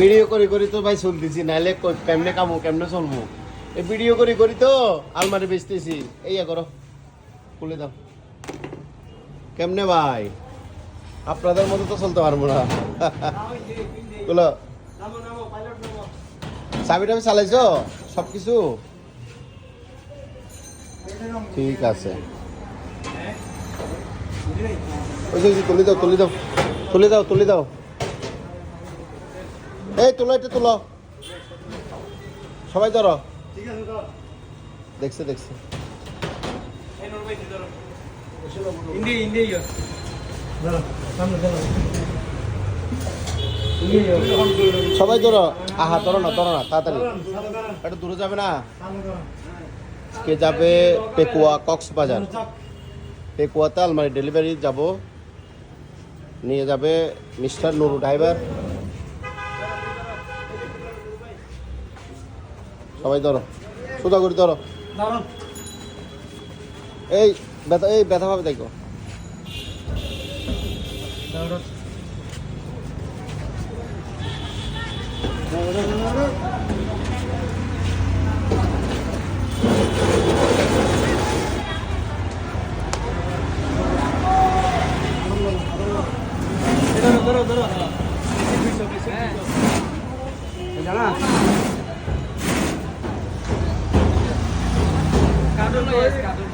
Video করি করি তো ভাই চলতেছি নাহলে কেমনে কামো, কেমনে চলবো এই ভিডিও করি করি তো, আলমারি বেচতেছি। এই ইয়া করো, খুলে দাও। কেমনে ভাই? আপনাদের মতো তো চলতে পারব না। বলো। চাবি টাবি চালাইছো? সব কিছু ঠিক আছে। ওই তুলে দাও তুলে দাও। তুলে দাও তুলে দাও। এই তুলো এটা তুলো। সবাই ধরো। দেখছে দেখছে। ইন্ডিয়া সবাই ধরো। আহা ধরো না ধরো না তাড়াতাড়ি। এটা দূরে যাবে না। কে যাবে? পেকুয়া কক্সবাজার। পেকুয়াতে আলমারি ডেলিভারি যাব। নিয়ে যাবে মিস্টার নুরু ড্রাইভার। সবাই ধরো সুদা করে ধরো। এই ব্যথা এই ব্যথা পাবে দেখো। ধরো ধরো। জানা কার্টুন কার্টুন।